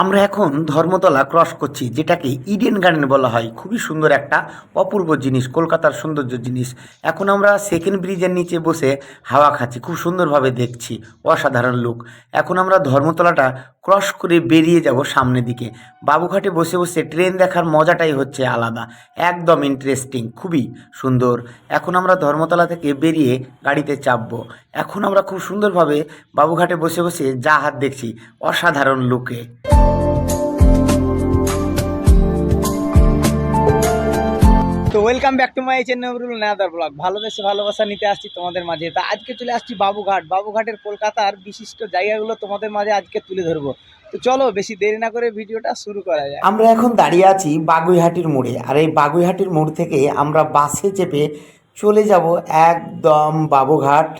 আমরা এখন ধর্মতলা ক্রস করছি, যেটাকে ইডেন গার্ডেন বলা হয়। খুবই সুন্দর একটা অপূর্ব জিনিস, কলকাতার সৌন্দর্য জিনিস। এখন আমরা সেকেন্ড ব্রিজের নিচে বসে হাওয়া খাচ্ছি, খুব সুন্দরভাবে দেখছি, অসাধারণ লোক এখন আমরা ধর্মতলাটা ক্রস করে বেরিয়ে যাব সামনের দিকে। বাবুঘাটে বসে বসে ট্রেন দেখার মজাটাই হচ্ছে আলাদা, একদম ইন্টারেস্টিং খুবই সুন্দর। এখন আমরা ধর্মতলা থেকে বেরিয়ে গাড়িতে চাপবো। এখন আমরা খুব সুন্দরভাবে বাবুঘাটে বসে বসে জাহাজ দেখছি, অসাধারণ লুকে ওয়েলকাম ব্যাক টু মাই চেন্নাইবরুল নাদার ব্লগ ভালোবেসে ভালোবাসা নিতে আসছি তোমাদের মাঝে। তা আজকে চলে আসছি বাবুঘাট। বাবুঘাটের কলকাতার বিশিষ্ট জায়গাগুলো তোমাদের মাঝে আজকে তুলে ধরবো। তো চলো, বেশি দেরি না করে ভিডিওটা শুরু করা যায় আমরা এখন দাঁড়িয়ে আছি বাগুইহাটির মোড়ে। আর এই বাগুইহাটির মোড় থেকে আমরা বাসে চেপে চলে যাব একদম বাবুঘাট।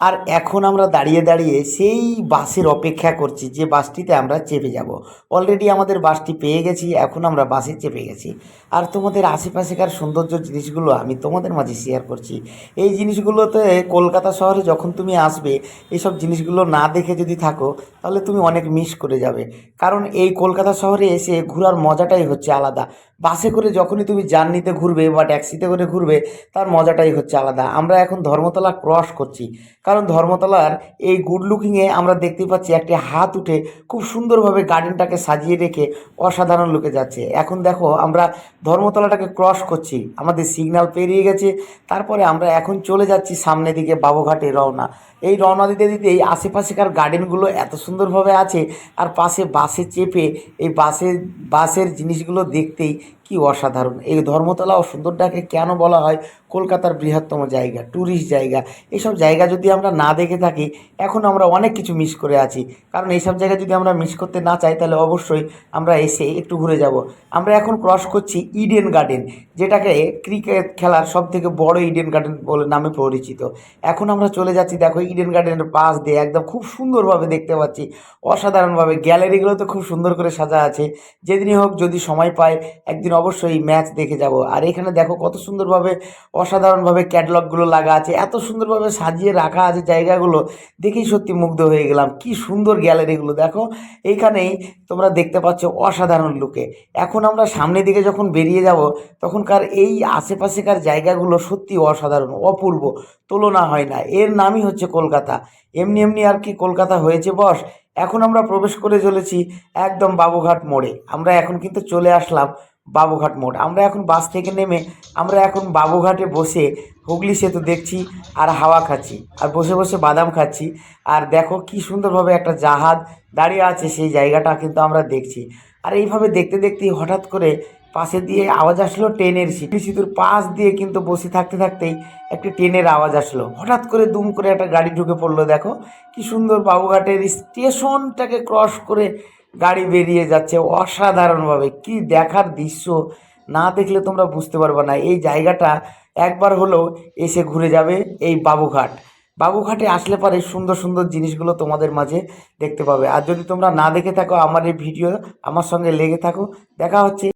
আর এখন আমরা দাঁড়িয়ে দাঁড়িয়ে সেই বাসের অপেক্ষা করছি যে বাসটিতে আমরা চেপে যাব। অলরেডি আমাদের বাসটি পেয়ে গেছি, এখন আমরা বাসে চেপে গেছি। আর তোমাদের আশেপাশেকার সৌন্দর্য জিনিসগুলো আমি তোমাদের মাঝে শেয়ার করছি। এই জিনিসগুলোতে কলকাতা শহরে যখন তুমি আসবে এইসব জিনিসগুলো না দেখে যদি থাকো, তাহলে তুমি অনেক মিস করে যাবে। কারণ এই কলকাতা শহরে এসে ঘোরার মজাটাই হচ্ছে আলাদা। বাসে করে যখনই তুমি জার্নিতে ঘুরবে বা ট্যাক্সিতে করে ঘুরবে, তার মজাটাই হচ্ছে আলাদা। আমরা এখন ধর্মতলা ক্রস করছি। কারণ ধর্মতলার এই গুড লুকিংয়ে আমরা দেখতে পাচ্ছি একটি হাত উঠে খুব সুন্দরভাবে গার্ডেনটাকে সাজিয়ে রেখে অসাধারণ লুকে যাচ্ছে। এখন দেখো, আমরা ধর্মতলাটাকে ক্রস করছি। আমাদের সিগন্যাল পেরিয়ে গেছে। তারপরে আমরা এখন চলে যাচ্ছি সামনের দিকে বাবুঘাটে রওনা। এই রওনা দিতে দিতে এই আশেপাশেকার গার্ডেনগুলো এত সুন্দরভাবে আছে আর পাশে বাসে চেপে এই বাসের বাসের জিনিসগুলো দেখতেই কি অসাধারণ। এই ধর্মতলা ও সুন্দরটাকে কেন বলা হয়? কলকাতার বৃহত্তম জায়গা ট্যুরিস্ট জায়গা। এইসব জায়গা যদি আমরা না দেখে থাকি, এখন আমরা অনেক কিছু মিস করে আছি। কারণ এইসব জায়গা যদি আমরা মিস করতে না চাই, তাহলে অবশ্যই আমরা এসে একটু ঘুরে যাব। আমরা এখন ক্রস করছি ইডেন গার্ডেন যেটাকে ক্রিকেট খেলার সব থেকে বড় ইডেন গার্ডেন বলে নামে পরিচিত। এখন আমরা চলে যাচ্ছি, দেখো ইডেন গার্ডেনের পাশ দিয়ে, একদম খুব সুন্দরভাবে দেখতে পাচ্ছি। অসাধারণভাবে গ্যালারিগুলো তো খুব সুন্দর করে সাজা আছে। যেদিনই হোক যদি সময় পায় একদিন অবশ্যই ম্যাচ দেখে যাব। আর এখানে দেখো কত সুন্দরভাবে অসাধারণভাবে ক্যাটলগগুলো লাগা আছে, এত সুন্দরভাবে সাজিয়ে রাখা আছে জায়গাগুলো, দেখেই সত্যি মুগ্ধ হয়ে গেলাম। কি সুন্দর গ্যালারিগুলো, দেখো। এইখানেই তোমরা দেখতে পাচ্ছ অসাধারণ লুকে। এখন আমরা সামনের দিকে যখন বেরিয়ে যাব, তখনকার এই আশেপাশেকার জায়গাগুলো সত্যি অসাধারণ, অপূর্ব, তুলনা হয় না। এর নামই হচ্ছে কলকাতা। এমনি এমনি আর কি কলকাতা হয়েছে বস? এখন আমরা প্রবেশ করে চলেছি একদম বাবুঘাট মোড়ে। আমরা এখন কিন্তু চলে আসলাম বাবুঘাট মোড়। আমরা এখন বাস থেকে নেমে আমরা এখন বাবুঘাটে বসে হুগলি সেতু দেখছি আর হাওয়া খাচ্ছি আর বসে বসে বাদাম খাচ্ছি। আর দেখো কি সুন্দরভাবে একটা জাহাজ দাঁড়িয়ে আছে সেই জায়গাটা কিন্তু আমরা দেখছি। আর এইভাবে দেখতে দেখতেই হঠাৎ করে পাশে দিয়ে আওয়াজ আসলো ট্রেনের সিট সেতুর পাশ দিয়ে কিন্তু বসে থাকতে থাকতেই একটি ট্রেনের আওয়াজ আসলো। হঠাৎ করে দুম করে একটা গাড়ি ঢুকে পড়ল দেখো। কি সুন্দর বাবুঘাটের স্টেশনটাকে ক্রস করে গাড়ি বেরিয়ে যাচ্ছে, অসাধারণভাবে। কি দেখার দৃশ্য, না দেখলে তোমরা বুঝতে পারবে না। এই জায়গাটা একবার হলেও এসে ঘুরে যাবে এই বাবুঘাট। বাবুঘাটে আসলে পরে সুন্দর সুন্দর জিনিসগুলো তোমাদের মাঝে দেখতে পাবে। আর যদি তোমরা না দেখে থাকো আমার এই ভিডিও, আমার সঙ্গে লেগে থাকো। দেখা হচ্ছে।